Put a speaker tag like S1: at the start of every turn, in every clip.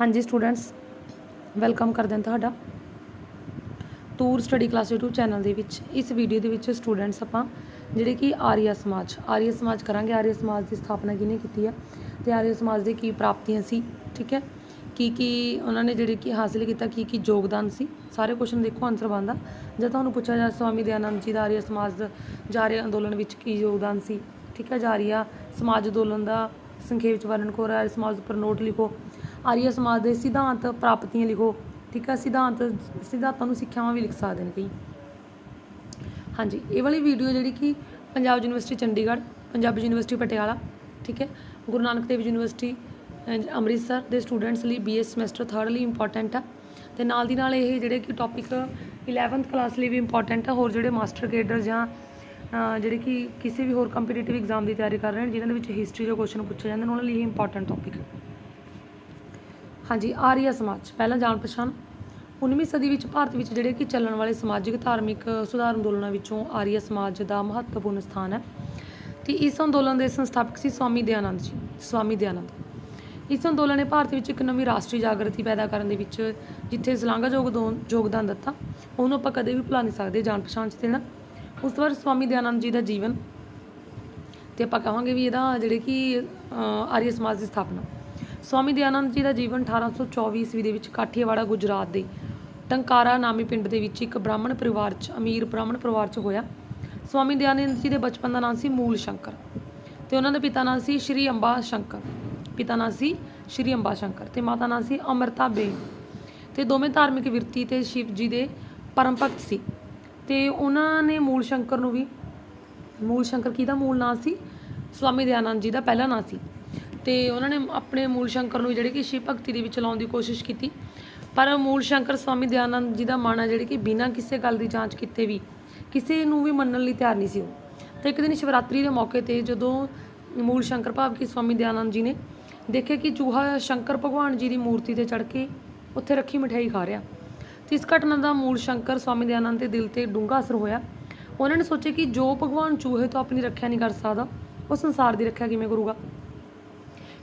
S1: ਹਾਂਜੀ students welcome ਕਰਦੇ ਹਾਂ ਤੁਹਾਡਾ tour study class YouTube channel ਦੇ ਵਿੱਚ। ਇਸ ਵੀਡੀਓ ਦੇ ਵਿੱਚ ਸਟੂਡੈਂਟਸ ਆਪਾਂ ਜਿਹੜੇ ਕਿ ਆਰੀਆ ਸਮਾਜ ਆਰੀਆ ਸਮਾਜ ਕਰਾਂਗੇ। ਆਰੀਆ ਸਮਾਜ ਦੀ ਸਥਾਪਨਾ ਕਿਹਨੇ ਕੀਤੀ ਹੈ ਤੇ ਆਰੀਆ ਸਮਾਜ ਦੇ ਕੀ ਪ੍ਰਾਪਤੀਆਂ ਸੀ, ਠੀਕ ਹੈ? ਕੀ ਕੀ ਉਹਨਾਂ ਨੇ ਜਿਹੜੇ ਕਿ ਹਾਸਿਲ ਕੀਤਾ, ਕੀ ਕੀ ਯੋਗਦਾਨ ਸੀ? ਸਾਰੇ ਕੁਐਸਚਨ ਦੇਖੋ ਆਨਸਰ ਬਣਦਾ। ਜੇ ਤੁਹਾਨੂੰ ਪੁੱਛਿਆ ਜਾ, ਸਵਾਮੀ ਦਿਆਨੰਦ ਜੀ ਦਾ ਆਰੀਆ ਸਮਾਜ ਦਾ ਜਾਰੀ ਅੰਦੋਲਨ ਵਿੱਚ ਕੀ ਯੋਗਦਾਨ ਸੀ, ਠੀਕ ਹੈ? ਜਾਰੀਆ ਸਮਾਜ ਅੰਦੋਲਨ ਦਾ ਸੰਖੇਪ 'ਚ ਵਰਣਨ ਕਰੋ, ਆਰੀਆ ਸਮਾਜ ਉੱਪਰ ਨੋਟ ਲਿਖੋ। ਆਰੀਆ ਸਮਾਜ ਦੇ ਸਿਧਾਂਤ ਪ੍ਰਾਪਤੀਆਂ ਲਿਖੋ, ਠੀਕ ਆ? ਸਿਧਾਂਤ, ਸਿਧਾਂਤਾਂ ਨੂੰ ਸਿੱਖਿਆਵਾਂ ਵੀ ਲਿਖ ਸਕਦੇ ਨੇ ਕਈ। ਹਾਂਜੀ, ਇਹ ਵਾਲੀ ਵੀਡੀਓ ਜਿਹੜੀ ਕਿ ਪੰਜਾਬ ਯੂਨੀਵਰਸਿਟੀ ਚੰਡੀਗੜ੍ਹ, ਪੰਜਾਬੀ ਯੂਨੀਵਰਸਿਟੀ ਪਟਿਆਲਾ, ਠੀਕ ਹੈ? ਗੁਰੂ ਨਾਨਕ ਦੇਵ ਯੂਨੀਵਰਸਿਟੀ ਅੰਮ੍ਰਿਤਸਰ ਦੇ ਸਟੂਡੈਂਟਸ ਲਈ ਬੀਏ ਸਮੈਸਟਰ 3rd ਲਈ ਇੰਪੋਰਟੈਂਟ ਆ। ਤੇ ਨਾਲ ਦੀ ਨਾਲ ਇਹ ਜਿਹੜੇ ਕਿ ਟੌਪਿਕ 11th ਕਲਾਸ ਲਈ ਵੀ ਇੰਪੋਰਟੈਂਟ ਆ, ਹੋਰ ਜਿਹੜੇ ਮਾਸਟਰ ਗ੍ਰੇਡਰ ਜਾਂ ਜਿਹੜੇ ਕਿ ਕਿਸੇ ਵੀ ਹੋਰ ਕੰਪੀਟੀਟਿਵ ਐਗਜ਼ਾਮ ਦੀ ਤਿਆਰੀ ਕਰ ਰਹੇ ਨੇ, ਜਿਨ੍ਹਾਂ ਦੇ ਵਿੱਚ ਹਿਸਟਰੀ ਦੇ ਕੁਐਸਚਨ ਪੁੱਛੇ ਜਾਂਦੇ ਨੇ, ਉਹਨਾਂ ਲਈ ਇਹ ਇੰਪੋਰਟੈਂਟ ਟੌਪਿਕ ਹਾਂਜੀ, ਆਰੀਆ ਸਮਾਜ, ਪਹਿਲਾਂ ਜਾਣ ਪਛਾਣ। 19ਵੀਂ ਸਦੀ ਵਿੱਚ ਭਾਰਤ ਵਿੱਚ ਜਿਹੜੇ ਕਿ ਚੱਲਣ ਵਾਲੇ ਸਮਾਜਿਕ, ਧਾਰਮਿਕ ਸੁਧਾਰ ਅੰਦੋਲਨਾਂ ਵਿੱਚੋਂ ਆਰੀਆ ਸਮਾਜ ਦਾ ਮਹੱਤਵਪੂਰਨ ਸਥਾਨ ਹੈ। ਤੇ ਇਸ ਅੰਦੋਲਨ ਦੇ ਸੰਸਥਾਪਕ ਸੀ ਸਵਾਮੀ ਦਿਆਨੰਦ ਜੀ, ਸਵਾਮੀ ਦਇਆਨੰਦ ਇਸ ਅੰਦੋਲਨ ਨੇ ਭਾਰਤ ਵਿੱਚ ਇੱਕ ਨਵੀਂ ਰਾਸ਼ਟਰੀ ਜਾਗਰਤੀ ਪੈਦਾ ਕਰਨ ਦੇ ਵਿੱਚ ਜਿੱਥੇ ਸ਼ਲਾਘਾਯੋਗ ਦੋ- ਯੋਗਦਾਨ ਦਿੱਤਾ, ਉਹਨੂੰ ਆਪਾਂ ਕਦੇ ਵੀ ਭੁਲਾ ਨਹੀਂ ਸਕਦੇ, ਜਾਣ ਪਛਾਣ ਚ ਦੇਣਾ ਉਸ ਤੋਂ ਬਾਅਦ ਸਵਾਮੀ ਦਇਆਨੰਦ ਜੀ ਦਾ ਜੀਵਨ, ਤੇ ਆਪਾਂ ਕਹਾਂਗੇ ਵੀ ਇਹਦਾ ਜਿਹੜੇ ਕਿ ਆਰੀਆ ਸਮਾਜ ਦੀ ਸਥਾਪਨਾ। ਸਵਾਮੀ ਦਿਆਨੰਦ ਜੀ ਦਾ ਜੀਵਨ 1824 ਈਸਵੀ ਦੇ ਵਿੱਚ ਕਾਠੀਆਵਾੜਾ, ਗੁਜਰਾਤ ਦੇ ਟੰਕਾਰਾ ਨਾਮੀ ਪਿੰਡ ਦੇ ਵਿੱਚ ਇੱਕ ਬ੍ਰਾਹਮਣ ਪਰਿਵਾਰ 'ਚ, ਅਮੀਰ ਬ੍ਰਾਹਮਣ ਪਰਿਵਾਰ 'ਚ ਹੋਇਆ। ਸਵਾਮੀ ਦਇਆਨੰਦ ਜੀ ਦੇ ਬਚਪਨ ਦਾ ਨਾਮ ਸੀ ਮੂਲ ਸ਼ੰਕਰ ਤੇ ਉਹਨਾਂ ਦੇ ਪਿਤਾ ਨਾਮ ਸੀ ਸ਼੍ਰੀ ਅੰਬਾ ਸ਼ੰਕਰ। ਪਿਤਾ ਨਾਮ ਸੀ ਸ਼੍ਰੀ ਅੰਬਾ ਸ਼ੰਕਰ ਤੇ ਮਾਤਾ ਨਾਮ ਸੀ ਅਮਰਤਾ ਬੇਨ ਤੇ ਦੋਵੇਂ ਧਾਰਮਿਕ ਵਿਰਤੀ ਤੇ ਸ਼ਿਵ ਜੀ ਦੇ ਪਰਮ ਭਗਤ ਸੀ ਤੇ ਉਹਨਾਂ ਨੇ ਮੂਲ ਸ਼ੰਕਰ ਨੂੰ ਵੀ, ਮੂਲ ਸ਼ੰਕਰ ਕਿਹਦਾ ਮੂਲ ਨਾਂ ਸੀ? ਸਵਾਮੀ ਦਇਆਨੰਦ ਜੀ ਦਾ ਪਹਿਲਾ ਨਾਂ ਸੀ। ਤੇ ਉਹਨਾਂ ਨੇ ਆਪਣੇ ਮੂਲ ਸ਼ੰਕਰ ਨੂੰ ਜਿਹੜੇ ਕਿ ਸ਼ਿਵ ਭਗਤੀ ਦੇ ਵਿੱਚ ਲਾਉਣ ਦੀ ਕੋਸ਼ਿਸ਼ ਕੀਤੀ। ਪਰ ਮੂਲ ਸ਼ੰਕਰ ਸਵਾਮੀ ਦਇਆਨੰਦ ਜੀ ਦਾ ਮਨ ਹੈ ਜਿਹੜੇ ਕਿ ਬਿਨਾਂ ਕਿਸੇ ਗੱਲ ਦੀ ਜਾਂਚ ਕੀਤੇ ਵੀ ਕਿਸੇ ਨੂੰ ਵੀ ਮੰਨਣ ਲਈ ਤਿਆਰ ਨਹੀਂ ਸੀ ਉਹ। ਤੇ ਇੱਕ ਦਿਨ ਸ਼ਿਵਰਾਤਰੀ ਦੇ ਮੌਕੇ ਤੇ ਜਦੋਂ ਮੂਲ ਸ਼ੰਕਰ ਭਾਵ ਕਿ ਸਵਾਮੀ ਦਇਆਨੰਦ ਜੀ ਨੇ ਦੇਖਿਆ ਕਿ ਚੂਹਾ ਸ਼ੰਕਰ ਭਗਵਾਨ ਜੀ ਦੀ ਮੂਰਤੀ ਤੇ ਚੜ ਕੇ ਉੱਥੇ ਰੱਖੀ ਮਠਿਆਈ ਖਾ ਰਿਹਾ। ਤੇ ਇਸ ਘਟਨਾ ਦਾ ਮੂਲ ਸ਼ੰਕਰ ਸਵਾਮੀ ਦਇਆਨੰਦ ਦੇ ਦਿਲ ਤੇ ਡੂੰਘਾ ਅਸਰ ਹੋਇਆ। ਉਹਨਾਂ ਨੇ ਸੋਚਿਆ ਕਿ ਜੋ ਭਗਵਾਨ ਚੂਹੇ ਤੋਂ ਆਪਣੀ ਰੱਖਿਆ ਨਹੀਂ ਕਰ ਸਕਦਾ, ਉਹ ਸੰਸਾਰ ਦੀ ਰੱਖਿਆ ਕਿਵੇਂ ਕਰੂਗਾ?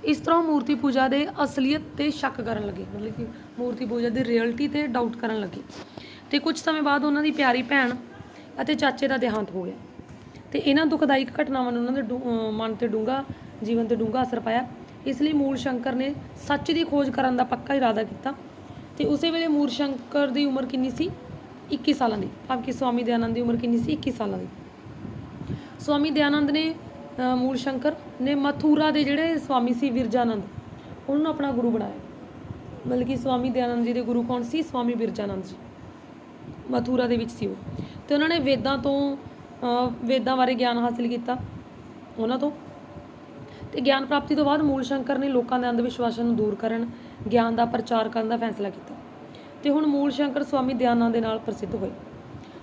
S1: ਇਸ ਤਰ੍ਹਾਂ ਉਹ ਮੂਰਤੀ ਪੂਜਾ ਦੇ ਅਸਲੀਅਤ ਤੇ ਸ਼ੱਕ ਕਰਨ ਲੱਗੇ, ਮਤਲਬ ਕਿ ਮੂਰਤੀ ਪੂਜਾ ਦੀ ਰਿਐਲਿਟੀ ਤੇ ਡਾਊਟ ਕਰਨ ਲੱਗੇ। ਤੇ ਕੁਝ ਸਮੇਂ ਬਾਅਦ ਉਹਨਾਂ ਦੀ ਪਿਆਰੀ ਭੈਣ ਅਤੇ ਚਾਚੇ ਦਾ ਦੇਹਾਂਤ ਹੋ ਗਿਆ। ਤੇ ਇਹਨਾਂ ਦੁਖਦਾਇਕ ਘਟਨਾਵਾਂ ਨੇ ਉਹਨਾਂ ਦੇ ਡੂੰ- ਮਨ ਤੇ ਡੂੰਘਾ, ਜੀਵਨ ਤੇ ਡੂੰਘਾ ਅਸਰ ਪਾਇਆ। ਇਸ ਲਈ ਮੂਲ ਸ਼ੰਕਰ ਨੇ ਸੱਚ ਦੀ ਖੋਜ ਕਰਨ ਦਾ ਪੱਕਾ ਇਰਾਦਾ ਕੀਤਾ। ਤੇ ਉਸੇ ਵੇਲੇ ਮੂਲ ਸ਼ੰਕਰ ਦੀ ਉਮਰ ਕਿੰਨੀ ਸੀ? 21 ਸਾਲਾਂ ਦੀ। ਭਾਵ ਕਿ ਸਵਾਮੀ ਦਇਆਨੰਦ ਦੀ ਉਮਰ ਕਿੰਨੀ ਸੀ? 21 ਸਾਲਾਂ ਦੀ। ਸਵਾਮੀ ਦਇਆਨੰਦ ਨੇ ਮੂਲ ਸ਼ੰਕਰ ਨੇ ਮਥੁਰਾ ਦੇ ਜਿਹੜੇ ਸਵਾਮੀ ਸੀ ਵਿਰਜਾਨੰਦ ਉਹਨਾਂ ਨੂੰ ਆਪਣਾ ਗੁਰੂ ਬਣਾਇਆ। ਮਤਲਬ ਕਿ ਸਵਾਮੀ ਦਇਆਨੰਦ ਜੀ ਦੇ ਗੁਰੂ ਕੌਣ ਸੀ? ਸਵਾਮੀ ਵਿਰਜਾਨੰਦ ਜੀ। ਮਥੁਰਾ ਦੇ ਵਿੱਚ ਸੀ ਉਹ। ਤੇ ਉਹਨਾਂ ਨੇ ਵੇਦਾਂ ਤੋਂ ਵੇਦਾਂ ਬਾਰੇ ਗਿਆਨ ਹਾਸਿਲ ਕੀਤਾ, ਉਹਨਾਂ ਤੋਂ। ਤੇ ਗਿਆਨ ਪ੍ਰਾਪਤੀ ਤੋਂ ਬਾਅਦ ਮੂਲ ਸ਼ੰਕਰ ਨੇ ਲੋਕਾਂ ਦੇ ਅੰਧ ਵਿਸ਼ਵਾਸਾਂ ਨੂੰ ਦੂਰ ਕਰਨ, ਗਿਆਨ ਦਾ ਪ੍ਰਚਾਰ ਕਰਨ ਦਾ ਫੈਸਲਾ ਕੀਤਾ। ਤੇ ਹੁਣ ਮੂਲ ਸ਼ੰਕਰ ਸਵਾਮੀ ਦਇਆਨੰਦ ਦੇ ਨਾਲ ਪ੍ਰਸਿੱਧ ਹੋਏ।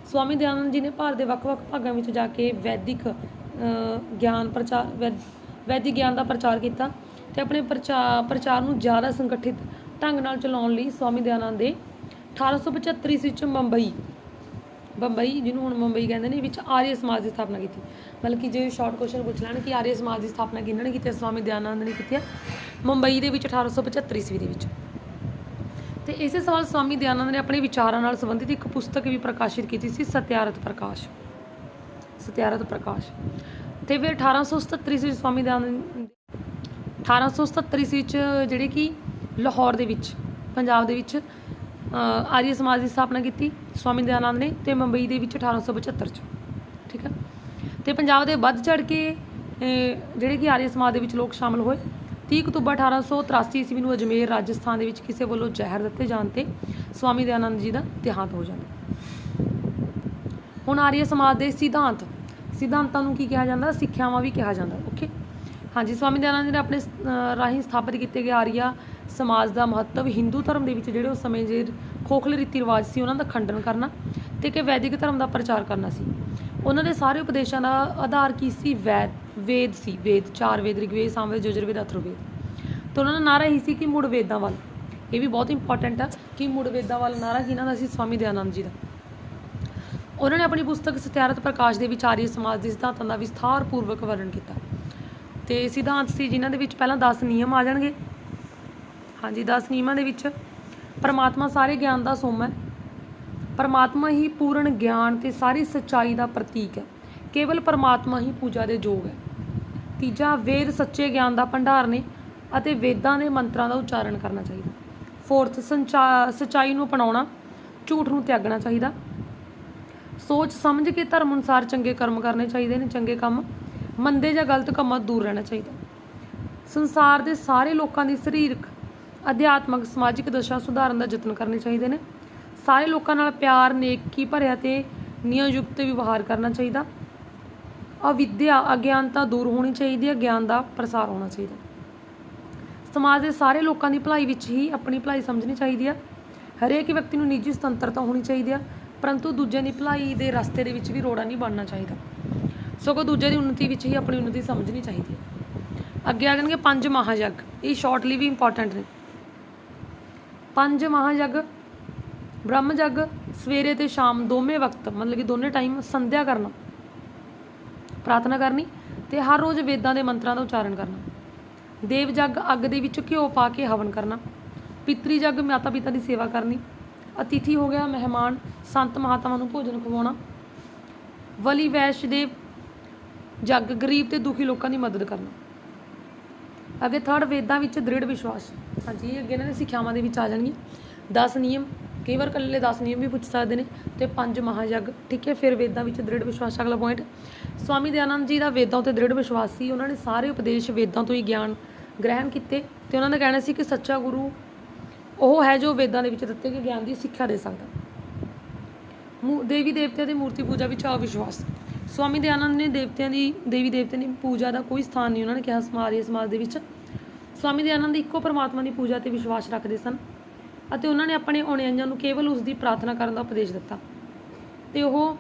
S1: ਸਵਾਮੀ ਦਇਆਨੰਦ ਜੀ ਨੇ ਭਾਰਤ ਦੇ ਵੱਖ-ਵੱਖ ਭਾਗਾਂ ਵਿੱਚ ਜਾ ਕੇ ਵੈਦਿਕ ਗਿਆਨ ਪ੍ਰਚਾਰ ਵੈਦ- ਵੈਦਿਕ ਗਿਆਨ ਦਾ ਪ੍ਰਚਾਰ ਕੀਤਾ ਤੇ ਆਪਣੇ ਪ੍ਰਚਾਰ ਪ੍ਰਚਾਰ ਨੂੰ ਜ਼ਿਆਦਾ ਸੰਗਠਿਤ ਢੰਗ ਨਾਲ ਚਲਾਉਣ ਲਈ ਸਵਾਮੀ ਦਇਆਨੰਦ ਦੇ 1875 ਈਸਵੀ ਵਿੱਚ ਮੁੰਬਈ ਬੰਬਈ ਜਿਹਨੂੰ ਹੁਣ ਮੁੰਬਈ ਕਹਿੰਦੇ ਨੇ, ਵਿੱਚ ਆਰੀਆ ਸਮਾਜ ਦੀ ਸਥਾਪਨਾ ਕੀਤੀ ਬਲਕਿ ਜੇ ਸ਼ਾਰਟ ਕੁਐਸਚਨ ਪੁੱਛ ਲੈਣ ਕਿ ਆਰੀਆ ਸਮਾਜ ਦੀ ਸਥਾਪਨਾ ਕਿਹਨਾਂ ਨੇ ਕੀਤੀ ਹੈ? ਸਵਾਮੀ ਦਇਆਨੰਦ ਨੇ ਕੀਤੀ ਹੈ ਮੁੰਬਈ ਦੇ ਵਿੱਚ 1875 ਈਸਵੀ ਦੇ ਵਿੱਚ ਤੇ ਇਸੇ ਸਾਲ ਸਵਾਮੀ ਦਇਆਨੰਦ ਨੇ ਆਪਣੇ ਵਿਚਾਰਾਂ ਨਾਲ ਸੰਬੰਧਿਤ ਇੱਕ ਪੁਸਤਕ ਵੀ ਪ੍ਰਕਾਸ਼ਿਤ ਕੀਤੀ ਸੀ, ਸਤਿਆਰਥ ਪ੍ਰਕਾਸ਼ ਸਤਿਆਰਥ ਪ੍ਰਕਾਸ਼। ਤੇ ਫਿਰ 1877 ਈਸਵੀ 'ਚ ਸਵਾਮੀ ਦਇਆਨੰਦ 1877 ਈਸਵੀ ਚ ਜਿਹੜੇ ਕਿ ਲਾਹੌਰ ਦੇ ਵਿੱਚ, ਪੰਜਾਬ ਦੇ ਵਿੱਚ ਆਰੀਆ ਸਮਾਜ ਦੀ ਸਥਾਪਨਾ ਕੀਤੀ ਸਵਾਮੀ ਦਇਆਨੰਦ ਨੇ ਤੇ ਮੁੰਬਈ ਦੇ ਵਿੱਚ 1875 ਚ, ਠੀਕ ਹੈ ਤੇ ਪੰਜਾਬ ਦੇ ਵੱਧ ਚੜ ਕੇ ਜਿਹੜੇ ਕਿ ਆਰੀਆ ਸਮਾਜ ਦੇ ਵਿੱਚ ਲੋਕ ਸ਼ਾਮਲ ਹੋਏ 30 ਅਕਤੂਬਰ 1883 ਈਸਵੀ ਨੂੰ ਅਜਮੇਰ ਰਾਜਸਥਾਨ ਦੇ ਵਿੱਚ ਕਿਸੇ ਵੱਲੋਂ ਜ਼ਹਿਰ ਦਿੱਤੇ ਜਾਣ ਤੇ ਸਵਾਮੀ ਦਇਆਨੰਦ ਜੀ ਦਾ ਦੇਹਾਂਤ ਹੋ ਜਾਂਦਾ। ਹੁਣ ਆਰੀਆ ਸਮਾਜ ਦੇ ਸਿਧਾਂਤ ਸਿਧਾਂਤਾਂ ਨੂੰ ਕੀ ਕਿਹਾ ਜਾਂਦਾ? ਸਿੱਖਿਆਵਾਂ ਵੀ ਕਿਹਾ ਜਾਂਦਾ ਓਕੇ ਹਾਂਜੀ, ਸਵਾਮੀ ਦਇਆਨੰਦ ਜੀ ਨੇ ਆਪਣੇ ਰਾਹੀਂ ਸਥਾਪਿਤ ਕੀਤੇ ਗਏ ਆਰੀਆ ਸਮਾਜ ਦਾ ਮਹੱਤਵ ਹਿੰਦੂ ਧਰਮ ਦੇ ਵਿੱਚ ਜਿਹੜੇ ਉਸ ਸਮੇਂ ਦੇ ਖੋਖਲੇ ਰੀਤੀ ਰਿਵਾਜ ਸੀ, ਉਹਨਾਂ ਦਾ ਖੰਡਨ ਕਰਨਾ ਤੇ ਕਿ ਵੈਦਿਕ ਧਰਮ ਦਾ ਪ੍ਰਚਾਰ ਕਰਨਾ ਸੀ। ਉਹਨਾਂ ਦੇ ਸਾਰੇ ਉਪਦੇਸ਼ਾਂ ਦਾ ਆਧਾਰ ਕੀ ਸੀ? ਵੈਦ ਵੇਦ ਸੀ, ਵੇਦ, ਚਾਰ ਵੇਦ ਰਿਗਵੇਦ ਸਾਮਵੇਦ, ਯਜੁਰਵੇਦ, ਅਥਰਵੇਦ। ਤੇ ਉਹਨਾਂ ਦਾ ਨਾਰਾ ਹੀ ਸੀ ਕਿ ਮੁੜ ਵੇਦਾਂ ਵੱਲ। ਇਹ ਵੀ ਬਹੁਤ ਇੰਪੋਰਟੈਂਟ ਆ ਕਿ ਮੁੜ ਵੇਦਾਂ ਵੱਲ ਨਾਰਾ ਕਿਹਨਾਂ ਦਾ ਸੀ? ਸਵਾਮੀ ਦਇਆਨੰਦ ਜੀ ਦਾ। ਉਹਨਾਂ ਨੇ ਆਪਣੀ ਪੁਸਤਕ ਸਤਿਆਰਥ ਪ੍ਰਕਾਸ਼ ਦੇ ਵਿੱਚ ਆਰੀਆ ਸਮਾਜ ਦੇ ਸਿਧਾਂਤਾਂ ਦਾ ਵਿਸਥਾਰਪੂਰਵਕ ਵਰਣਨ ਕੀਤਾ। ਤੇ ਸਿਧਾਂਤ ਸੀ ਜਿਨ੍ਹਾਂ ਦੇ ਵਿੱਚ ਪਹਿਲਾਂ 10 ਨਿਯਮ ਆ ਜਾਣਗੇ। ਹਾਂਜੀ 10 ਨਿਯਮਾਂ ਦੇ ਵਿੱਚ ਪਰਮਾਤਮਾ ਸਾਰੇ ਗਿਆਨ ਦਾ ਸੋਮ ਹੈ। ਪਰਮਾਤਮਾ ਹੀ ਪੂਰਨ ਗਿਆਨ ਤੇ ਸਾਰੀ ਸੱਚਾਈ ਦਾ ਪ੍ਰਤੀਕ ਹੈ। ਕੇਵਲ ਪਰਮਾਤਮਾ ਹੀ ਪੂਜਾ ਦੇ ਯੋਗ ਹੈ। ਤੀਜਾ, ਵੇਦ ਸੱਚੇ ਗਿਆਨ ਦਾ ਭੰਡਾਰ ਨੇ ਅਤੇ ਵੇਦਾਂ ਦੇ ਮੰਤਰਾਂ ਦਾ ਉਚਾਰਨ ਕਰਨਾ ਚਾਹੀਦਾ। ਫੋਰਥ ਸੱਚਾਈ ਨੂੰ ਅਪਣਾਉਣਾ, ਝੂਠ ਨੂੰ ਤਿਆਗਣਾ ਚਾਹੀਦਾ। ਸੋਚ ਸਮਝ ਕੇ ਧਰਮ ਅਨੁਸਾਰ ਚੰਗੇ ਕਰਮ ਕਰਨੇ ਚਾਹੀਦੇ ਨੇ, ਚੰਗੇ ਕੰਮ ਮੰਦੇ ਜਾਂ ਗਲਤ ਕੰਮਾਂ ਤੋਂ ਦੂਰ ਰਹਿਣਾ ਚਾਹੀਦਾ। ਸੰਸਾਰ ਦੇ ਸਾਰੇ ਲੋਕਾਂ ਦੀ ਸਰੀਰਕ, ਅਧਿਆਤਮਕ, ਸਮਾਜਿਕ ਦਸ਼ਾ ਸੁਧਾਰਨ ਦਾ ਯਤਨ ਕਰਨੇ ਚਾਹੀਦੇ ਨੇ। ਸਾਰੇ ਲੋਕਾਂ ਨਾਲ ਪਿਆਰ, ਨੇਕੀ ਭਰਿਆ ਤੇ ਨਿਯਮਯੁਕਤ ਵਿਵਹਾਰ ਕਰਨਾ ਚਾਹੀਦਾ। ਅਵਿਦਿਆ, ਅਗਿਆਨਤਾ ਦੂਰ ਹੋਣੀ ਚਾਹੀਦੀ ਹੈ ਗਿਆਨ ਦਾ ਪ੍ਰਸਾਰ ਹੋਣਾ ਚਾਹੀਦਾ। ਸਮਾਜ ਦੇ ਸਾਰੇ ਲੋਕਾਂ ਦੀ ਭਲਾਈ ਵਿੱਚ ਹੀ ਆਪਣੀ ਭਲਾਈ ਸਮਝਣੀ ਚਾਹੀਦੀ ਹੈ। ਹਰੇਕ ਵਿਅਕਤੀ ਨੂੰ ਨਿੱਜੀ ਸੁਤੰਤਰਤਾ ਹੋਣੀ ਚਾਹੀਦੀ ਹੈ। ਪਰੰਤੂ ਦੂਜਿਆਂ ਦੀ ਭਲਾਈ ਦੇ ਰਸਤੇ ਦੇ ਵਿੱਚ ਵੀ ਰੋੜਾ ਨਹੀਂ ਬਣਨਾ ਚਾਹੀਦਾ। ਸਗੋਂ ਦੂਜਿਆਂ ਦੀ ਉન્નਤੀ ਵਿੱਚ ਹੀ ਆਪਣੀ ਉન્નਤੀ ਸਮਝਣੀ ਚਾਹੀਦੀ ਹੈ। ਅੱਗੇ ਆ ਜਾਣਗੇ ਪੰਜ ਮਹਾਯਗ ਇਹ ਸ਼ਾਰਟਲੀ ਵੀ ਇੰਪੋਰਟੈਂਟ ਨੇ। ਪੰਜ ਮਹਾਯਗ ਬ੍ਰਹਮ ਯੱਗ ਸਵੇਰੇ ਤੇ ਸ਼ਾਮ ਦੋਵੇਂ ਵਕਤ, ਮਤਲਬ ਕਿ ਦੋਨੇ ਟਾਈਮ ਸੰਧਿਆ ਕਰਨਾ, ਪ੍ਰਾਰਥਨਾ ਕਰਨੀ ਤੇ ਹਰ ਰੋਜ਼ ਵੇਦਾਂ ਦੇ ਮੰਤਰਾਂ ਦਾ ਉਚਾਰਨ ਕਰਨਾ। ਦੇਵ ਯੱਗ ਅੱਗ ਦੇ ਵਿੱਚ ਘਿਓ ਪਾ ਕੇ ਹਵਨ ਕਰਨਾ, ਪਿਤਰੀ ਯੱਗ ਮਾਤਾ ਪਿਤਾ ਦੀ ਸੇਵਾ ਕਰਨੀ ਅਤਿਥੀ ਹੋ ਗਿਆ ਮਹਿਮਾਨ, ਸੰਤ ਮਹਾਤਮਾ ਨੂੰ ਭੋਜਨ ਖਵਾਉਣਾ। ਵਲੀ ਵੈਸ਼ ਦੇ ਜਗ ਗਰੀਬ ਤੇ ਦੁਖੀ ਲੋਕਾਂ ਦੀ ਮਦਦ ਕਰਨਾ। ਅੱਗੇ ਥਰਡ ਵੇਦਾਂ ਵਿੱਚ ਦ੍ਰਿੜ ਵਿਸ਼ਵਾਸ। ਹਾਂਜੀ ਅੱਗੇ ਇਹਨਾਂ ਦੇ ਸਿੱਖਿਆਵਾਂ ਦੇ ਵਿੱਚ ਆ ਜਾਣਗੀਆਂ। 10 ਨਿਯਮ, ਕਈ ਵਾਰ ਇਕੱਲੇ 10 ਨਿਯਮ ਵੀ ਪੁੱਛ ਸਕਦੇ ਨੇ ਤੇ ਪੰਜ ਮਹਾਯਗ ਠੀਕ ਹੈ, ਫਿਰ ਵੇਦਾਂ ਵਿੱਚ ਦ੍ਰਿੜ ਵਿਸ਼ਵਾਸ, ਅਗਲਾ ਪੁਆਇੰਟ ਸਵਾਮੀ ਦਇਆਨੰਦ ਜੀ ਦਾ ਵੇਦਾਂ ਉਤੇ ਦ੍ਰਿੜ ਵਿਸ਼ਵਾਸ ਸੀ। ਉਹਨਾਂ ਨੇ ਸਾਰੇ ਉਪਦੇਸ਼ ਵੇਦਾਂ ਤੋਂ ਹੀ ਗਿਆਨ ਗ੍ਰਹਿਣ ਕੀਤੇ ਤੇ ਉਹਨਾਂ ਦਾ ਕਹਿਣਾ ਸੀ ਕਿ ਸੱਚਾ ਗੁਰੂ ਉਹ ਹੈ ਜੋ ਵੇਦਾਂ ਦੇ ਵਿੱਚ ਦਿੱਤੇ ਗਏ ਗਿਆਨ ਦੀ ਸਿੱਖਿਆ ਦੇ ਸਕਦਾ ਦੇਵੀ ਦੇਵਤਿਆਂ ਦੀ ਮੂਰਤੀ ਪੂਜਾ ਵਿੱਚ ਅਵਿਸ਼ਵਾਸ। ਸਵਾਮੀ ਦਇਆਨੰਦ ਨੇ ਦੇਵਤਿਆਂ ਦੀ, ਦੇਵੀ ਦੇਵਤਿਆਂ ਦੀ ਪੂਜਾ ਦਾ ਕੋਈ ਸਥਾਨ ਨਹੀਂ, ਉਹਨਾਂ ਨੇ ਕਿਹਾ ਸਮਾਰੀ ਸਮਾਜ ਦੇ ਵਿੱਚ। ਸਵਾਮੀ ਦਇਆਨੰਦ ਇੱਕੋ ਪਰਮਾਤਮਾ ਦੀ ਪੂਜਾ ਤੇ ਵਿਸ਼ਵਾਸ ਰੱਖਦੇ ਸਨ ਅਤੇ ਉਹਨਾਂ ਨੇ ਆਪਣੇ ਅਣਿਆਈਆਂ ਨੂੰ ਕੇਵਲ ਉਸ ਦੀ ਪ੍ਰਾਰਥਨਾ ਕਰਨ ਦਾ ਉਪਦੇਸ਼ ਦਿੱਤਾ। ਤੇ ਉਹ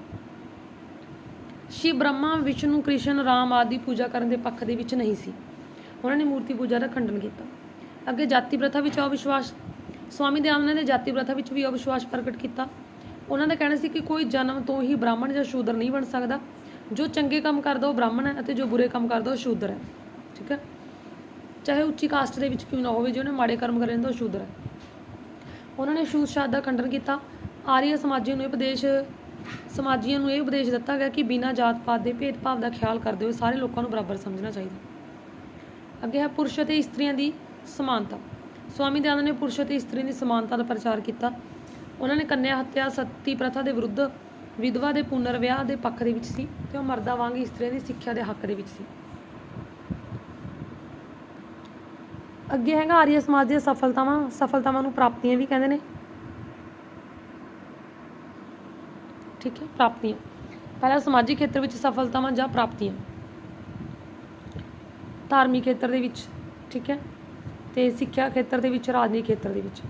S1: ਸ਼ਿਵ ਬ੍ਰਹਮਾ, ਵਿਸ਼ਨੂੰ, ਕ੍ਰਿਸ਼ਨ, ਰਾਮ ਆਦਿ ਦੀ ਪੂਜਾ ਕਰਨ ਦੇ ਪੱਖ ਦੇ ਵਿੱਚ ਨਹੀਂ ਸੀ। ਉਹਨਾਂ ਨੇ ਮੂਰਤੀ ਪੂਜਾ ਦਾ ਖੰਡਨ ਕੀਤਾ। ਅੱਗੇ ਜਾਤੀ ਪ੍ਰਥਾ ਵਿੱਚ ਅਵਿਸ਼ਵਾਸ ਸਵਾਮੀ ਦਇਆਨੰਦ ਨੇ ਜਾਤੀ ਪ੍ਰਥਾ ਵਿੱਚ ਵੀ ਅਵਿਸ਼ਵਾਸ ਪ੍ਰਗਟ ਕੀਤਾ। ਉਹਨਾਂ ਦਾ ਕਹਿਣਾ ਸੀ ਕਿ ਕੋਈ ਜਨਮ ਤੋਂ ਹੀ ਬ੍ਰਾਹਮਣ ਜਾਂ ਸ਼ੂਦਰ ਨਹੀਂ ਬਣ ਸਕਦਾ। ਜੋ ਚੰਗੇ ਕੰਮ ਕਰਦਾ ਉਹ ਬ੍ਰਾਹਮਣ ਹੈ ਅਤੇ ਜੋ ਬੁਰੇ ਕੰਮ ਕਰਦਾ ਉਹ ਸ਼ੂਦਰ ਹੈ। ਠੀਕ ਹੈ? ਚਾਹੇ ਉੱਚੀ ਕਾਸਟ ਦੇ ਵਿੱਚ ਕਿਉਂ ਨਾ ਹੋਵੇ, ਜੇ ਉਹਨੇ ਮਾੜੇ ਕਰਮ ਕਰੇ ਤਾਂ ਉਹ ਸ਼ੂਦਰ ਹੈ। ਉਹਨਾਂ ਨੇ ਛੂਤ ਛਾਤ ਦਾ ਖੰਡਨ ਕੀਤਾ। ਆਰੀਆ ਸਮਾਜੀਆਂ ਨੂੰ ਇਹ ਉਪਦੇਸ਼, ਸਮਾਜੀਆਂ ਨੂੰ ਇਹ ਉਪਦੇਸ਼ ਦਿੱਤਾ ਗਿਆ ਕਿ ਬਿਨਾਂ ਜਾਤ ਪਾਤ ਦੇ ਭੇਦਭਾਵ ਦਾ ਖਿਆਲ ਕਰਦੇ ਹੋਏ ਸਾਰੇ ਲੋਕਾਂ ਨੂੰ ਬਰਾਬਰ ਸਮਝਣਾ ਚਾਹੀਦਾ। ਅੱਗੇ ਹੈ ਪੁਰਸ਼ ਅਤੇ ਇਸਤਰੀਆਂ ਦੀ ਸਮਾਨਤਾ। ਸਵਾਮੀ ਦਇਆਨੰਦ ਨੇ ਪੁਰਸ਼ ਅਤੇ ਇਸਤਰੀ ਦੀ ਸਮਾਨਤਾ ਦਾ ਪ੍ਰਚਾਰ ਕੀਤਾ। ਉਹਨਾਂ ਨੇ ਕੰਨਿਆ ਹੱਤਿਆ ਸਤੀ ਪ੍ਰਥਾ ਦੇ ਵਿਰੁੱਧ ਵਿਧਵਾ ਦੇ ਪੁਨਰ ਵਿਆਹ ਦੇ ਪੱਖ ਦੇ ਵਿੱਚ ਸੀ ਤੇ ਉਹ ਮਰਦਾਂ ਵਾਂਗ ਇਸਤਰੀਆਂ ਦੀ ਸਿੱਖਿਆ ਦੇ ਹੱਕ ਦੇ ਵਿੱਚ ਸੀ। ਅੱਗੇ ਹੈਗਾ ਆਰੀਆ ਸਮਾਜ ਦੀਆਂ ਸਫਲਤਾਵਾਂ ਸਫਲਤਾਵਾਂ ਨੂੰ ਪ੍ਰਾਪਤੀਆਂ ਵੀ ਕਹਿੰਦੇ ਨੇ। ਠੀਕ ਹੈ, ਪ੍ਰਾਪਤੀਆਂ। ਪਹਿਲਾ ਸਮਾਜਿਕ ਖੇਤਰ ਵਿੱਚ ਸਫਲਤਾਵਾਂ ਜਾਂ ਪ੍ਰਾਪਤੀਆਂ। ਧਾਰਮਿਕ ਖੇਤਰ ਦੇ ਵਿੱਚ, ਠੀਕ ਹੈ। ਤੇ ਸਿੱਖਿਆ ਖੇਤਰ ਦੇ ਵਿੱਚ, ਰਾਜਨੀਤਿਕ ਖੇਤਰ ਦੇ ਵਿੱਚ।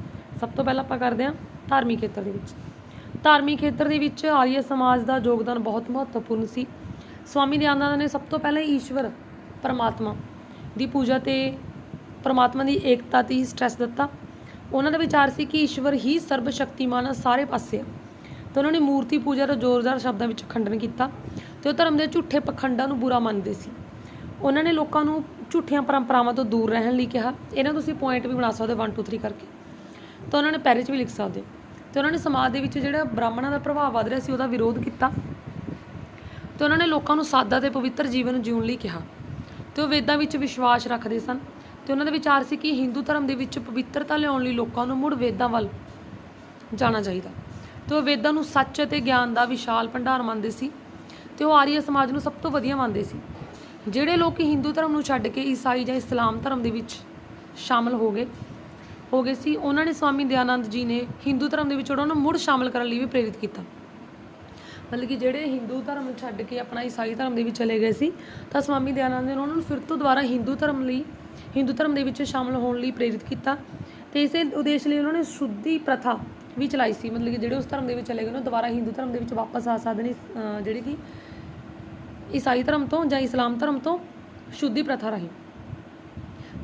S1: ਸਭ ਤੋਂ ਪਹਿਲਾਂ ਆਪਾਂ ਕਰਦੇ ਹਾਂ ਧਾਰਮਿਕ ਖੇਤਰ ਦੇ ਵਿੱਚ। ਧਾਰਮਿਕ ਖੇਤਰ ਦੇ ਵਿੱਚ ਆਰੀਆ ਸਮਾਜ ਦਾ ਯੋਗਦਾਨ ਬਹੁਤ ਮਹੱਤਵਪੂਰਨ ਸੀ। ਸਵਾਮੀ ਦਇਆਨੰਦ ਨੇ ਸਭ ਤੋਂ ਪਹਿਲਾਂ ਈਸ਼ਵਰ ਪਰਮਾਤਮਾ ਦੀ ਪੂਜਾ ਤੇ ਪਰਮਾਤਮਾ ਦੀ ਏਕਤਾ ਤੇ ਹੀ ਸਟ੍ਰੈਸ ਦਿੱਤਾ। ਉਹਨਾਂ ਦਾ ਵਿਚਾਰ ਸੀ ਕਿ ਈਸ਼ਵਰ ਹੀ ਸਰਬ ਸ਼ਕਤੀਮਾਨ ਹੈ ਸਾਰੇ ਪਾਸੇ ਹੈ ਤੇ ਉਹਨਾਂ ਨੇ ਮੂਰਤੀ ਪੂਜਾ ਦਾ ਜ਼ੋਰਦਾਰ ਸ਼ਬਦਾਂ ਵਿੱਚ ਖੰਡਨ ਕੀਤਾ ਤੇ ਉਹ ਧਰਮ ਦੇ ਝੂਠੇ ਪਖੰਡਾਂ ਨੂੰ ਬੁਰਾ ਮੰਨਦੇ ਸੀ। ਉਹਨਾਂ ਨੇ ਲੋਕਾਂ ਨੂੰ ਝੂਠੀਆਂ ਪਰੰਪਰਾਵਾਂ ਤੋਂ ਦੂਰ ਰਹਿਣ ਲਈ ਕਿਹਾ। ਇਹਨਾਂ ਤੁਸੀਂ ਪੁਆਇੰਟ ਵੀ ਬਣਾ ਸਕਦੇ ਹੋ 1 2 3 ਕਰਕੇ। ਤਾਂ ਉਹਨਾਂ ਨੇ ਪੈਰੇ 'ਚ ਵੀ ਲਿਖ ਸਕਦੇ। ਹੋ ਤੇ ਉਹਨਾਂ ਨੇ ਸਮਾਜ ਦੇ ਵਿੱਚ ਜਿਹੜਾ ਬ੍ਰਾਹਮਣਾਂ ਦਾ ਪ੍ਰਭਾਵ ਵਧ ਰਿਹਾ ਸੀ, ਉਹਦਾ ਵਿਰੋਧ ਕੀਤਾ। ਤੇ ਉਹਨਾਂ ਨੇ ਲੋਕਾਂ ਨੂੰ ਸਾਦਾ ਤੇ ਪਵਿੱਤਰ ਜੀਵਨ ਜਿਉਣ ਲਈ ਕਿਹਾ। ਤੇ ਉਹ ਵੇਦਾਂ ਵਿੱਚ ਵਿਸ਼ਵਾਸ ਰੱਖਦੇ ਸਨ। ਤੇ ਉਹਨਾਂ ਦਾ ਵਿਚਾਰ ਸੀ ਕਿ ਹਿੰਦੂ ਧਰਮ ਦੇ ਵਿੱਚ ਪਵਿੱਤਰਤਾ ਲਿਆਉਣ ਲਈ ਲੋਕਾਂ ਨੂੰ ਮੁੜ ਵੇਦਾਂ ਵੱਲ ਜਾਣਾ ਚਾਹੀਦਾ। ਤੇ ਉਹ ਵੇਦਾਂ ਨੂੰ ਸੱਚ ਅਤੇ ਗਿਆਨ ਦਾ ਵਿਸ਼ਾਲ ਭੰਡਾਰ ਮੰਨਦੇ ਸੀ। ਤੇ ਉਹ ਆਰੀਆ ਸਮਾਜ ਨੂੰ ਸਭ ਤੋਂ ਵਧੀਆ ਮੰਨਦੇ ਸੀ। ਜਿਹੜੇ ਲੋਕ ਹਿੰਦੂ ਧਰਮ ਨੂੰ ਛੱਡ ਕੇ ਈਸਾਈ ਜਾਂ ਇਸਲਾਮ ਧਰਮ ਦੇ ਵਿੱਚ ਸ਼ਾਮਲ ਹੋ ਗਏ ਹੋ ਗਏ ਸੀ, ਉਹਨਾਂ ਨੇ ਸਵਾਮੀ ਦਇਆਨੰਦ ਜੀ ਨੇ ਹਿੰਦੂ ਧਰਮ ਦੇ ਵਿੱਚ ਉਹਨਾਂ ਨੂੰ ਮੁੜ ਸ਼ਾਮਲ ਕਰਨ ਲਈ ਵੀ ਪ੍ਰੇਰਿਤ ਕੀਤਾ। ਮਤਲਬ ਕਿ ਜਿਹੜੇ ਹਿੰਦੂ ਧਰਮ ਨੂੰ ਛੱਡ ਕੇ ਆਪਣਾ ਈਸਾਈ ਧਰਮ ਦੇ ਵਿੱਚ ਚਲੇ ਗਏ ਸੀ, ਤਾਂ ਸਵਾਮੀ ਦਇਆਨੰਦ ਨੇ ਉਹਨਾਂ ਨੂੰ ਫਿਰ ਤੋਂ ਦੁਬਾਰਾ ਹਿੰਦੂ ਧਰਮ ਲਈ, ਹਿੰਦੂ ਧਰਮ ਦੇ ਵਿੱਚ ਸ਼ਾਮਲ ਹੋਣ ਲਈ ਪ੍ਰੇਰਿਤ ਕੀਤਾ। ਤੇ ਇਸੇ ਉਦੇਸ਼ ਲਈ ਉਹਨਾਂ ਨੇ ਸ਼ੁੱਧੀ ਪ੍ਰਥਾ ਵੀ ਚਲਾਈ ਸੀ, ਮਤਲਬ ਕਿ ਜਿਹੜੇ ਉਸ ਧਰਮ ਦੇ ਵਿੱਚ ਚਲੇ ਗਏ ਨੇ ਉਹ ਦੁਬਾਰਾ ਹਿੰਦੂ ਧਰਮ ਦੇ ਵਿੱਚ ਵਾਪਸ ਆ ਸਕਦੇ ਨੇ, ਅਹ ਜਿਹੜੇ ਕਿ ਈਸਾਈ ਧਰਮ ਤੋਂ ਜਾਂ ਇਸਲਾਮ ਧਰਮ ਤੋਂ ਸ਼ੁੱਧੀ ਪ੍ਰਥਾ ਰਾਹੀਂ।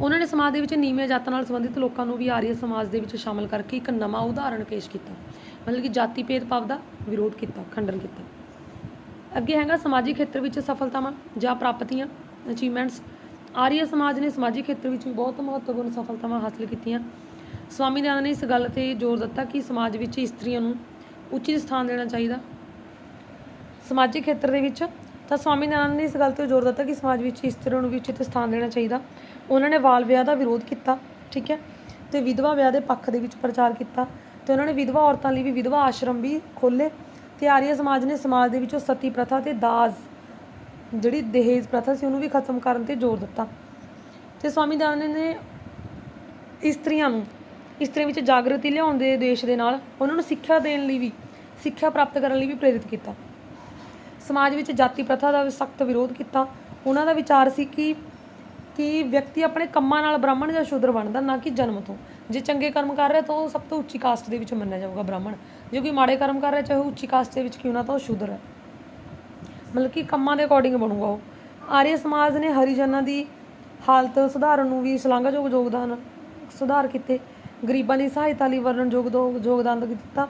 S1: ਉਹਨਾਂ ਨੇ ਸਮਾਜ ਦੇ ਵਿੱਚ ਨੀਵੇਂ ਜਾਤਾਂ ਨਾਲ ਸੰਬੰਧਿਤ ਲੋਕਾਂ ਨੂੰ ਵੀ ਆਰੀਆ ਸਮਾਜ ਦੇ ਵਿੱਚ ਸ਼ਾਮਲ ਕਰਕੇ ਇੱਕ ਨਵਾਂ ਉਦਾਹਰਣ ਪੇਸ਼ ਕੀਤਾ। ਮਤਲਬ ਕਿ ਜਾਤੀ ਭੇਦਭਾਵ ਦਾ ਵਿਰੋਧ ਕੀਤਾ, ਖੰਡਨ ਕੀਤਾ। ਅੱਗੇ ਹੈਗਾ ਸਮਾਜਿਕ ਖੇਤਰ ਵਿੱਚ ਸਫਲਤਾਵਾਂ ਜਾਂ ਪ੍ਰਾਪਤੀਆਂ ਅਚੀਵਮੈਂਟਸ ਆਰੀਆ ਸਮਾਜ ਨੇ ਸਮਾਜਿਕ ਖੇਤਰ ਵਿੱਚ ਵੀ ਬਹੁਤ ਮਹੱਤਵਪੂਰਨ ਸਫਲਤਾਵਾਂ ਹਾਸਲ ਕੀਤੀਆਂ। ਸਵਾਮੀ ਦਇਆਨੰਦ ਨੇ ਇਸ ਗੱਲ ਤੇ ਜ਼ੋਰ ਦਿੱਤਾ ਕਿ ਸਮਾਜ ਵਿੱਚ ਇਸਤਰੀਆਂ ਨੂੰ ਉਚਿਤ ਸਥਾਨ ਦੇਣਾ ਚਾਹੀਦਾ। ਸਮਾਜਿਕ ਖੇਤਰ ਦੇ ਵਿੱਚ ਤਾਂ ਸਵਾਮੀ ਦਇਆਨੰਦ ਨੇ ਇਸ ਗੱਲ ਤੇ ਜ਼ੋਰ ਦਿੱਤਾ ਕਿ ਸਮਾਜ ਵਿੱਚ ਇਸਤਰੀਆਂ ਨੂੰ ਵੀ ਉਚਿਤ ਸਥਾਨ ਦੇਣਾ ਚਾਹੀਦਾ। ਉਹਨਾਂ ਨੇ ਬਾਲ ਵਿਆਹ ਦਾ ਵਿਰੋਧ ਕੀਤਾ, ਠੀਕ ਹੈ? ਤੇ ਵਿਧਵਾ ਵਿਆਹ ਦੇ ਪੱਖ ਦੇ ਵਿੱਚ ਪ੍ਰਚਾਰ ਕੀਤਾ। ਤੇ ਉਹਨਾਂ ਨੇ ਵਿਧਵਾ ਔਰਤਾਂ ਲਈ ਵੀ ਵਿਧਵਾ ਆਸ਼ਰਮ ਵੀ ਖੋਲ੍ਹੇ। ਤੇ ਆਰੀਆ ਸਮਾਜ ਨੇ ਸਮਾਜ ਦੇ ਵਿੱਚੋਂ ਸਤੀ ਪ੍ਰਥਾ ਤੇ ਦਾਜ ਜਿਹੜੀ ਦਹੇਜ ਪ੍ਰਥਾ ਸੀ, ਉਹਨੂੰ ਵੀ ਖਤਮ ਕਰਨ ਤੇ ਜ਼ੋਰ ਦਿੱਤਾ। ਤੇ ਸਵਾਮੀ ਦਇਆਨੰਦ ਨੇ ਇਸਤਰੀਆਂ ਨੂੰ, ਇਸਤਰੀਆਂ ਵਿੱਚ ਜਾਗਰਤੀ ਲਿਆਉਣ ਦੇ ਉਦੇਸ਼ ਦੇ ਨਾਲ ਉਹਨਾਂ ਨੂੰ ਸਿੱਖਿਆ ਦੇਣ ਲਈ ਵੀ, ਸਿੱਖਿਆ ਪ੍ਰਾਪਤ ਕਰਨ ਲਈ ਵੀ ਪ੍ਰੇਰਿਤ ਕੀਤਾ। ਸਮਾਜ ਵਿੱਚ ਜਾਤੀ ਪ੍ਰਥਾ ਦਾ ਸਖਤ ਵਿਰੋਧ ਕੀਤਾ। ਉਹਨਾਂ ਦਾ ਵਿਚਾਰ ਸੀ ਕਿ ਕਿ ਵਿਅਕਤੀ ਆਪਣੇ ਕੰਮਾਂ ਨਾਲ ਬ੍ਰਾਹਮਣ ਜਾਂ ਸ਼ੂਦਰ ਬਣਦਾ, ਨਾ ਕਿ ਜਨਮ ਤੋਂ। ਜੇ ਚੰਗੇ ਕਰਮ ਕਰ ਰਿਹਾ ਤਾਂ ਉਹ ਸਭ ਤੋਂ ਉੱਚੀ ਕਾਸਟ ਦੇ ਵਿੱਚ ਮੰਨਿਆ ਜਾਊਗਾ ਬ੍ਰਾਹਮਣ। ਜੇ ਕੋਈ ਮਾੜੇ ਕਰਮ ਕਰ ਰਿਹਾ, ਚਾਹੇ ਉਹ ਉੱਚੀ ਕਾਸਟ ਦੇ ਵਿੱਚ ਕਿਉਂ ਨਾ ਤਾਂ ਉਹ ਸ਼ੂਦਰ ਹੈ। ਮਤਲਬ ਕਿ ਕੰਮਾਂ ਦੇ ਅਕੋਰਡਿੰਗ ਬਣੂਗਾ ਉਹ। ਆਰੀਆ ਸਮਾਜ ਨੇ ਹਰੀਜਨਾਂ ਦੀ ਹਾਲਤ ਸੁਧਾਰਨ ਨੂੰ ਵੀ ਸ਼ਲਾਘਾਯੋਗ ਯੋਗਦਾਨ ਸੁਧਾਰ ਕੀਤੇ। ਗਰੀਬਾਂ ਦੀ ਸਹਾਇਤਾ ਲਈ ਵਰਣਨਯੋਗ ਦੋ ਯੋਗਦਾਨ ਦਿੱਤਾ।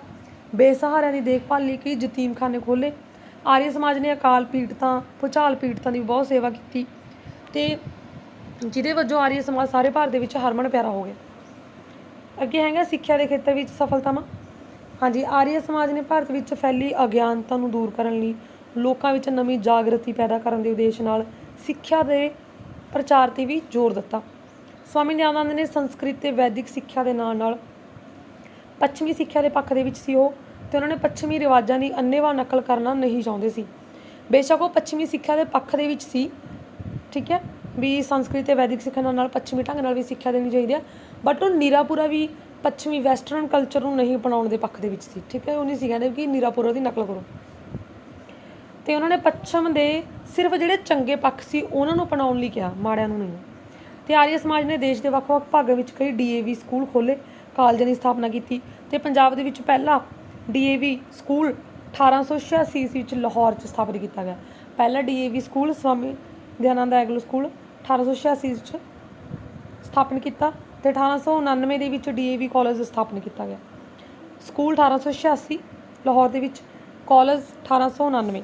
S1: ਬੇਸਹਾਰਿਆਂ ਦੀ ਦੇਖਭਾਲ ਲਈ ਕਈ ਯਤੀਮਖਾਨੇ ਖੋਲ੍ਹੇ। ਆਰੀਆ ਸਮਾਜ ਨੇ ਅਕਾਲ ਪੀੜਤਾਂ, ਭੁਚਾਲ ਪੀੜਤਾਂ ਦੀ ਬਹੁਤ ਸੇਵਾ ਕੀਤੀ ਤੇ ਜਿਹਦੇ ਵਜੋਂ ਆਰੀਆ ਸਮਾਜ ਸਾਰੇ ਭਾਰਤ ਦੇ ਵਿੱਚ ਹਰਮਨ ਪਿਆਰਾ ਹੋ ਗਿਆ। ਅੱਗੇ ਹੈਗਾ ਸਿੱਖਿਆ ਦੇ ਖੇਤਰ ਵਿੱਚ ਸਫਲਤਾਵਾਂ। ਹਾਂਜੀ, ਆਰੀਆ ਸਮਾਜ ਨੇ ਭਾਰਤ ਵਿੱਚ ਫੈਲੀ ਅਗਿਆਨਤਾ ਨੂੰ ਦੂਰ ਕਰਨ ਲਈ ਲੋਕਾਂ ਵਿੱਚ ਨਵੀਂ ਜਾਗਰਤੀ ਪੈਦਾ ਕਰਨ ਦੇ ਉਦੇਸ਼ ਨਾਲ ਸਿੱਖਿਆ ਦੇ ਪ੍ਰਚਾਰ ਤੇ ਵੀ ਜ਼ੋਰ ਦਿੱਤਾ। ਸਵਾਮੀ ਦਇਆਨੰਦ ਨੇ ਸੰਸਕ੍ਰਿਤ ਤੇ ਵੈਦਿਕ ਸਿੱਖਿਆ ਦੇ ਨਾਲ ਨਾਲ ਪੱਛਮੀ ਸਿੱਖਿਆ ਦੇ ਪੱਖ ਦੇ ਵਿੱਚ ਸੀ ਉਹ। ਤੇ ਉਹਨਾਂ ਨੇ ਪੱਛਮੀ ਰਿਵਾਜਾਂ ਦੀ ਅੰਨ੍ਹੇਵਾਹ ਨਕਲ ਕਰਨਾ ਨਹੀਂ ਚਾਹੁੰਦੇ ਸੀ। ਬੇਸ਼ੱਕ ਉਹ ਪੱਛਮੀ ਸਿੱਖਿਆ ਦੇ ਪੱਖ ਦੇ ਵਿੱਚ ਸੀ। ਠੀਕ ਹੈ? ਵੀ ਸੰਸਕ੍ਰਿਤ ਤੇ ਵੈਦਿਕ ਸਿੱਖਿਆ ਨਾਲ ਪੱਛਮੀ ਢੰਗ ਨਾਲ ਵੀ ਸਿੱਖਿਆ ਦੇਣੀ ਚਾਹੀਦੀ ਹੈ ਬਟ ਉਹ ਨੀਰਾਪੁਰਾ ਵੀ ਪੱਛਮੀ ਵੈਸਟਰਨ ਕਲਚਰ ਨੂੰ ਨਹੀਂ ਅਪਣਾਉਣ ਦੇ ਪੱਖ ਦੇ ਵਿੱਚ ਸੀ। ਠੀਕ ਹੈ? ਉਹ ਨਹੀਂ ਸੀ ਕਹਿੰਦੇ ਕਿ ਨੀਰਾਪੁਰਾ ਦੀ ਨਕਲ ਕਰੋ। ਤੇ ਉਹਨਾਂ ਨੇ ਪੱਛਮ ਦੇ ਸਿਰਫ ਜਿਹੜੇ ਚੰਗੇ ਪੱਖ ਸੀ ਉਹਨਾਂ ਨੂੰ ਅਪਣਾਉਣ ਲਈ ਕਿਹਾ, ਮਾੜਿਆਂ ਨੂੰ ਨਹੀਂ। ਤੇ ਆਰੀਆ ਸਮਾਜ ਨੇ ਦੇਸ਼ ਦੇ ਵੱਖ-ਵੱਖ ਭਾਗਾਂ ਵਿੱਚ ਕਈ ਡੀਏਵੀ ਸਕੂਲ ਖੋਲ੍ਹੇ, ਕਾਲਜਾਂ ਦੀ ਸਥਾਪਨਾ ਕੀਤੀ ਤੇ ਪੰਜਾਬ ਦੇ ਵਿੱਚ ਪਹਿਲਾ ਡੀਏਵੀ ਸਕੂਲ 1886 ਈਸਵੀ ਵਿੱਚ ਲਾਹੌਰ 'ਚ ਸਥਾਪਿਤ ਕੀਤਾ ਗਿਆ। ਪਹਿਲਾ DAV school Swami Dayanand anglo school 1886 ਵਿੱਚ ਸਥਾਪਨ ਕੀਤਾ ਤੇ 1899 ਦੇ ਵਿੱਚ ਡੀਏਵੀ ਕਾਲਜ ਸਥਾਪਨ ਕੀਤਾ ਗਿਆ। ਸਕੂਲ 1886 ਲਾਹੌਰ ਦੇ ਵਿੱਚ ਕਾਲਜ 1899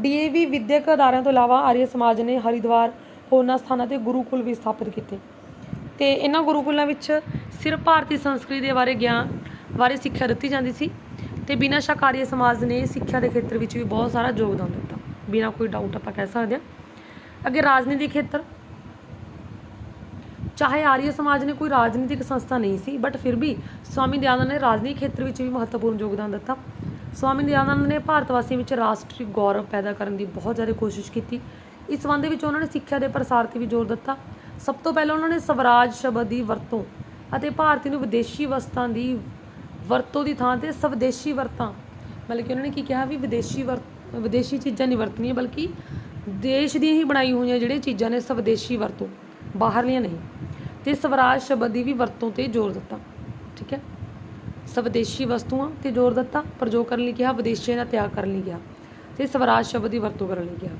S1: ਡੀਏਵੀ ਵਿਦਿਅਕ ਅਦਾਰਿਆਂ ਤੋਂ ਇਲਾਵਾ ਆਰੀਆ ਸਮਾਜ ਨੇ ਹਰਿਦੁਆਰ, ਹੋਰਨਾਂ ਸਥਾਨਾਂ ਤੇ ਗੁਰੂਕੁਲ ਵੀ ਸਥਾਪਿਤ ਕੀਤੇ। ਤੇ ਇਹਨਾਂ ਗੁਰੂਕੁਲਾਂ ਵਿੱਚ ਸਿਰਫ ਭਾਰਤੀ ਸੰਸਕ੍ਰਿਤੀ ਦੇ ਬਾਰੇ ਗਿਆਨ ਬਾਰੇ ਸਿੱਖਿਆ ਦਿੱਤੀ ਜਾਂਦੀ ਸੀ ਤੇ ਬਿਨਾਂ ਸ਼ੱਕ ਆਰੀਆ ਸਮਾਜ ਨੇ ਸਿੱਖਿਆ ਦੇ ਖੇਤਰ ਵਿੱਚ ਵੀ ਬਹੁਤ ਸਾਰਾ ਯੋਗਦਾਨ ਦਿੱਤਾ। ਬਿਨਾਂ ਕੋਈ ਡਾਊਟ ਆਪਾਂ ਕਹਿ ਸਕਦੇ ਹਾਂ। ਅੱਗੇ ਰਾਜਨੀਤੀ ਖੇਤਰ। ਚਾਹੇ ਆਰੀਆ ਸਮਾਜ ਨੇ ਕੋਈ ਰਾਜਨੀਤਿਕ ਸੰਸਥਾ ਨਹੀਂ ਸੀ ਬਟ ਫਿਰ ਵੀ ਸਵਾਮੀ ਦਇਆਨੰਦ ਨੇ ਰਾਜਨੀਤਿਕ ਖੇਤਰ ਵਿੱਚ ਵੀ ਮਹੱਤਵਪੂਰਨ ਯੋਗਦਾਨ ਦਿੱਤਾ। ਸਵਾਮੀ ਦਇਆਨੰਦ ਨੇ ਭਾਰਤ ਵਾਸੀਆਂ ਵਿੱਚ ਰਾਸ਼ਟਰੀ ਗੌਰਵ ਪੈਦਾ ਕਰਨ ਦੀ ਬਹੁਤ ਜ਼ਿਆਦਾ ਕੋਸ਼ਿਸ਼ ਕੀਤੀ। ਇਸ ਸੰਬੰਧ ਵਿੱਚ ਉਹਨਾਂ ਨੇ ਸਿੱਖਿਆ ਦੇ ਪ੍ਰਸਾਰ ਤੇ ਵੀ ਜ਼ੋਰ ਦਿੱਤਾ। ਸਭ ਤੋਂ ਪਹਿਲਾਂ ਉਹਨਾਂ ਨੇ ਸਵਰਾਜ ਸ਼ਬਦ ਦੀ ਵਰਤੋਂ ਅਤੇ ਭਾਰਤੀ ਨੂੰ ਵਿਦੇਸ਼ੀ ਵਸਤਾਂ ਦੀ ਵਰਤੋਂ ਦੀ ਥਾਂ ਤੇ ਸਵਦੇਸ਼ੀ ਵਰਤਾਂ। ਮਤਲਬ ਕਿ ਉਹਨਾਂ ਨੇ ਕੀ ਕਿਹਾ ਵੀ ਵਿਦੇਸ਼ੀ ਵਰਤ ਵਿਦੇਸ਼ੀ ਚੀਜ਼ਾਂ ਨਹੀਂ ਵਰਤਣੀਆਂ ਬਲਕਿ ਦੇਸ਼ ਦੀਆਂ ਹੀ ਬਣਾਈ ਹੋਈਆਂ ਜਿਹੜੀਆਂ ਚੀਜ਼ਾਂ ਨੇ ਸਵਦੇਸ਼ੀ ਵਰਤੋਂ ਬਾਹਰਲੀਆਂ ਨਹੀਂ। ਤੇ ਸਵਰਾਜ ਸ਼ਬਦ ਦੀ ਵੀ ਵਰਤੋਂ ਤੇ ਜ਼ੋਰ ਦਿੱਤਾ ਠੀਕ ਹੈ? ਸਵਦੇਸ਼ੀ ਵਸਤੂਆਂ ਤੇ ਜ਼ੋਰ ਦਿੱਤਾ ਪ੍ਰਯੋਗ ਕਰਨ ਲਈ ਕਿਹਾ ਵਿਦੇਸ਼ੀਆਂ ਦਾ ਤਿਆਗ ਕਰਨ ਲਈ ਕਿਹਾ ਤੇ ਸਵਰਾਜ ਸ਼ਬਦ ਦੀ ਵਰਤੋਂ ਕਰਨ ਲਈ ਕਿਹਾ।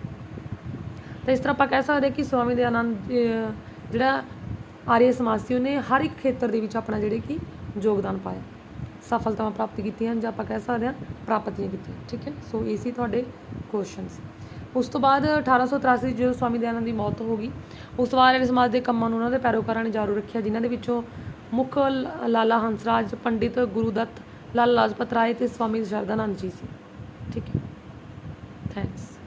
S1: ਤਾਂ ਇਸ ਤਰ੍ਹਾਂ ਆਪਾਂ ਕਹਿ ਸਕਦੇ ਕਿ ਸਵਾਮੀ ਦਇਆਨੰਦ ਅਹ, ਜਿਹੜਾ ਆਰੀਆ ਸਮਾਜ ਸੀ ਉਹਨੇ ਹਰ ਇੱਕ ਖੇਤਰ ਦੇ ਵਿੱਚ ਆਪਣਾ ਜਿਹੜੇ ਕਿ ਯੋਗਦਾਨ ਪਾਇਆ। ਸਫਲਤਾਵਾਂ ਪ੍ਰਾਪਤ ਕੀਤੀਆਂ ਜਾਂ ਆਪਾਂ ਕਹਿ ਸਕਦੇ ਹਾਂ ਪ੍ਰਾਪਤੀਆਂ ਕੀਤੀਆਂ, ਠੀਕ ਹੈ? ਸੋ ਇਹ ਸੀ ਤੁਹਾਡੇ ਕੁਐਸਚਨਸ ਉਸ ਤੋਂ ਬਾਅਦ 1883 ਜਦੋਂ ਸਵਾਮੀ ਦਇਆਨੰਦ ਦੀ ਮੌਤ ਹੋ ਗਈ। ਉਸ ਤੋਂ ਬਾਅਦ ਸਮਾਜ ਦੇ ਕੰਮਾਂ ਨੂੰ ਉਹਨਾਂ ਦੇ ਪੈਰੋਕਾਰਾਂ ਨੇ ਜਾਰੀ ਰੱਖਿਆ, ਜਿਨ੍ਹਾਂ ਦੇ ਵਿੱਚੋਂ ਮੁੱਖ ਲ- ਲਾਲਾ ਹੰਸਰਾਜ, ਪੰਡਿਤ ਗੁਰੂਦੱਤ ਲਾਲ ਲਾਜਪਤ ਰਾਏ ਤੇ ਸਵਾਮੀ ਸ਼ਰਦਾਨੰਦ ਜੀ ਸੀ। ਠੀਕ ਹੈ? ਥੈਂਕਸ